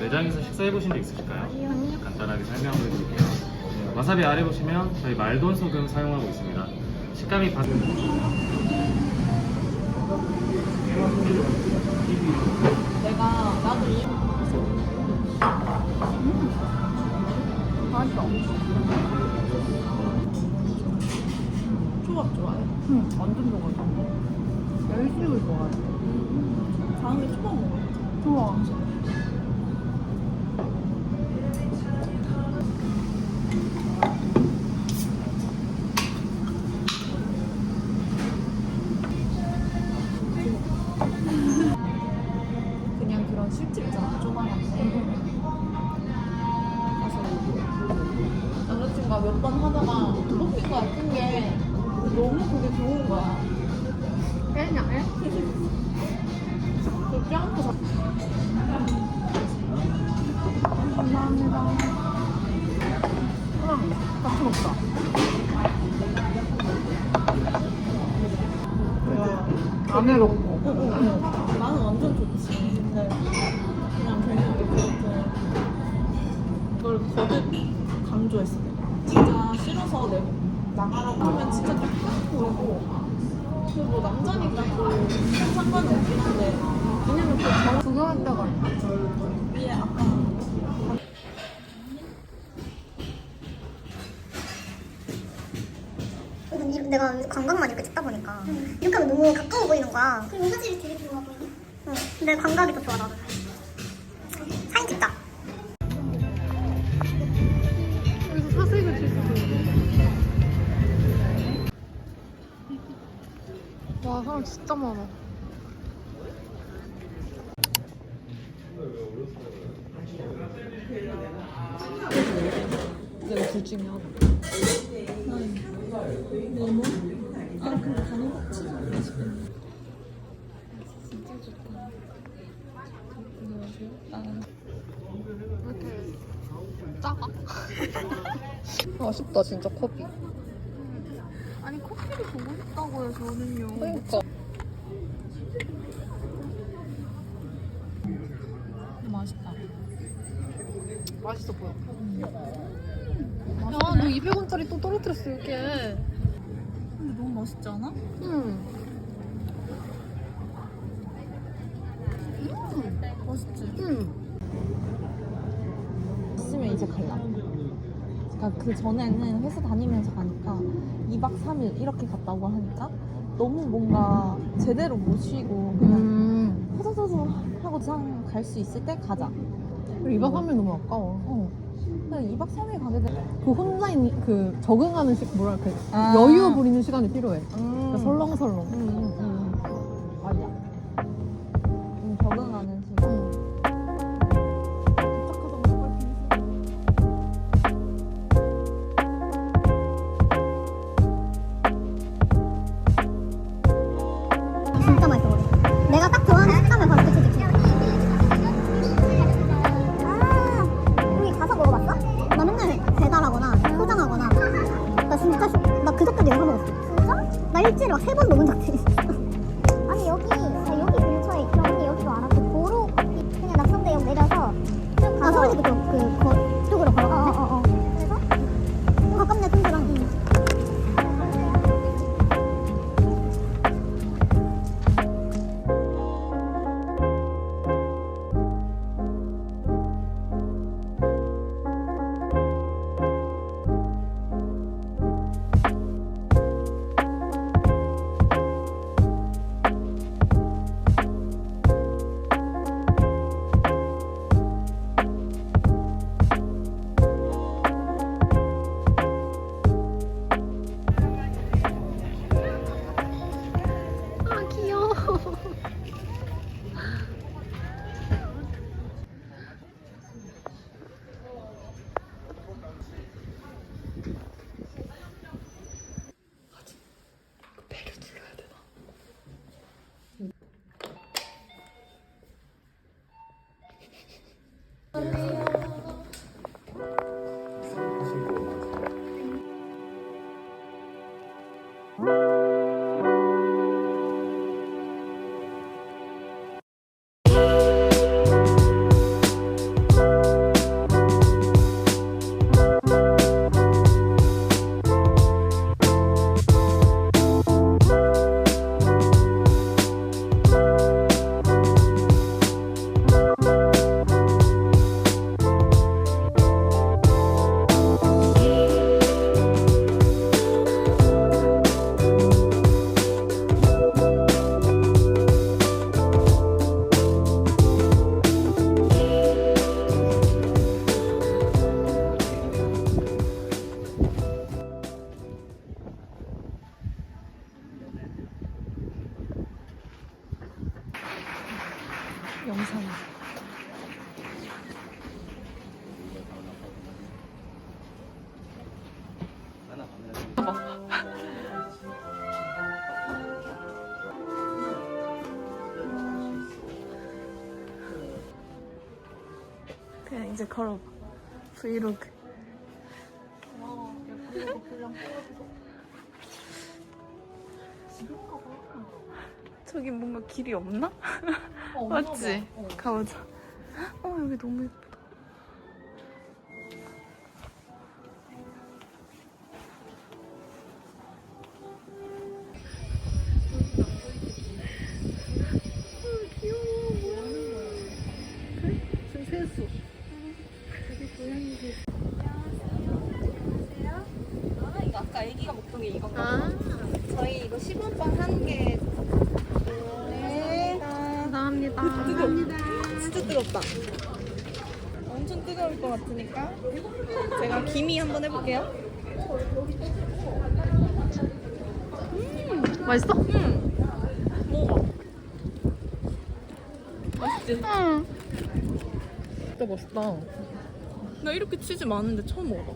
매장에서 식사해 보신 적 있으실까요? 간단하게 설명을 드릴게요. 네, 와사비 아래 보시면 저희 말돈 소금 사용하고 있습니다. 식감이 바... 내가 나도 이 맛있어. 초밥 좋아해. 응, 완전 좋아해. 열심히 좋아해. 다음에 초밥 먹어. 좋아. 거야 큰 게. 너무 그게 좋은 거야. 그렇게 한거 감사합니다. 그럼 같이 먹자. 안에 넣고. 나는 완전 좋지. 근데 그냥 괜히 그렇게 그걸 거듭 강조했어. 진짜 싫어서 내 나가라고 하면 진짜 딱 그러고 그뭐 남자니까 또 상관은 없긴 한데 왜냐면 그 있나? 위에 아까 내가 관광만 이렇게 찍다 보니까 이렇게 하면 너무 가까워 보이는 거야. 그리고 화질이 되게 좋아 보이네. 응. 근데 광각이 더 좋아 나는. 와, 사람 진짜 많아. 내가 둘 중에 하나. 너무? 아 근데 가는 거 진짜 좋다. 안녕하세요. 나는 왜 이렇게 작아? 아쉽다, 진짜 커피. 보고 싶다고요, 저는요. 그러니까. 맛있다. 맛있어 보여. 야, 너 200원짜리 또 떨어뜨렸어, 이렇게. 근데 너무 맛있지 않아? 응. 맛있지? 응. 있으면 이제 갈라. 그러니까 그 전에는 회사 다니면서 가니까 2박 3일 이렇게 갔다고 하니까 너무 뭔가 제대로 못 쉬고 그냥 음. 허서서서 하고 상갈수 있을 때 가자. 2박 3일 너무 아까워. 어. 그냥 2박 3일 가게 돼. 그 혼자 있는, 그 적응하는 시, 뭐랄까. 아. 여유 부리는 시간이 필요해. 음. 그러니까 설렁설렁. 음, 음, 음. 哟。 영상이. 그냥 이제 걸어봐. 브이로그. 저기 뭔가 길이 없나? 어, 맞지? 봐. 어. 가보자. 어, 여기 너무 예쁘다. 아, 이거 아까 애기가 먹던 게 이건가? 아, 저희 이거 10원 빵 뜨겁다. 엄청 뜨거울 것 같으니까 제가 기미 한번 해볼게요. 맛있어? 먹어봐. 맛있지? 응. 진짜 맛있다. 나 이렇게 치즈 많은데 처음 먹어봐.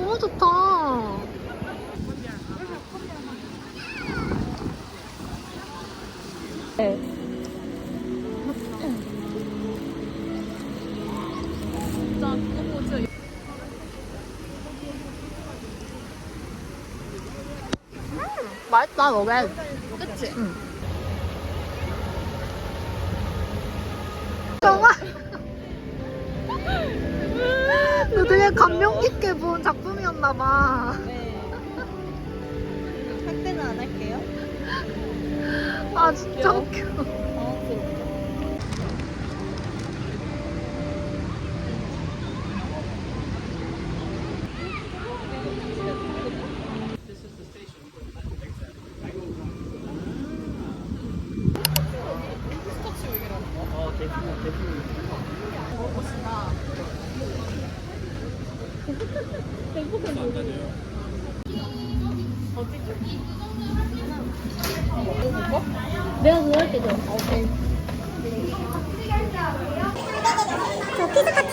너무 좋다. 맛있다, 너게. 그치? 응. 정말. 너 되게 감명 깊게 본 작품이었나 봐. 네. 할 때는 안 할게요. 아, 진짜 웃겨. 행복한 거예요. 내가 그거 할게 저. 오케이. 저 피자